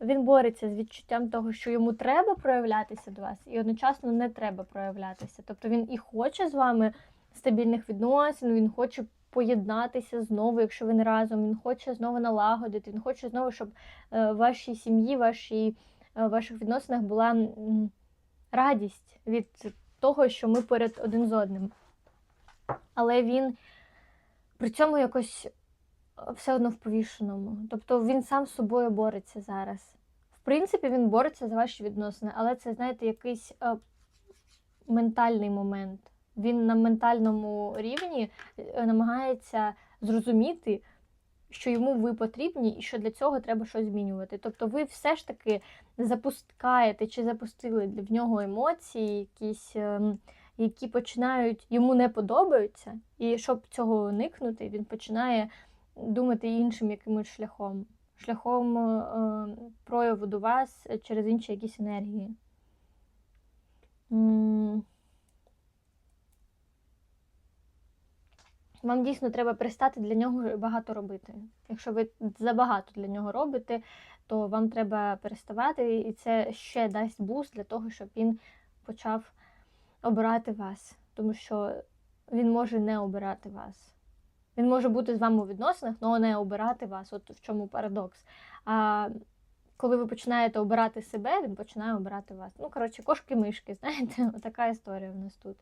Він бореться з відчуттям того, що йому треба проявлятися до вас, і одночасно не треба проявлятися. Тобто він і хоче з вами стабільних відносин, він хоче поєднатися знову, якщо ви не разом. Він хоче знову налагодити. Він хоче знову, щоб е, в вашій сім'ї, вашій, е, в ваших відносинах була радість від того, що ми поряд один з одним. Але він при цьому якось все одно в повішеному. Тобто він сам з собою бореться зараз. В принципі, він бореться за ваші відносини, але це, знаєте, якийсь е, ментальний момент. Він на ментальному рівні е, намагається зрозуміти, що йому ви потрібні, і що для цього треба щось змінювати. Тобто, ви все ж таки запускаєте чи запустили в нього емоції, якісь, ем, які починають йому не подобаються, і щоб цього уникнути, він починає думати іншим якимось шляхом, шляхом е, прояву до вас через інші якісь енергії. Вам дійсно треба перестати для нього багато робити. Якщо ви забагато для нього робите, то вам треба переставати, і це ще дасть буст для того, щоб він почав обирати вас. Тому що він може не обирати вас. Він може бути з вами у відносинах, але не обирати вас. От в чому парадокс. А коли ви починаєте обирати себе, він починає обирати вас. Ну, коротше, кошки-мишки, знаєте, така історія в нас тут.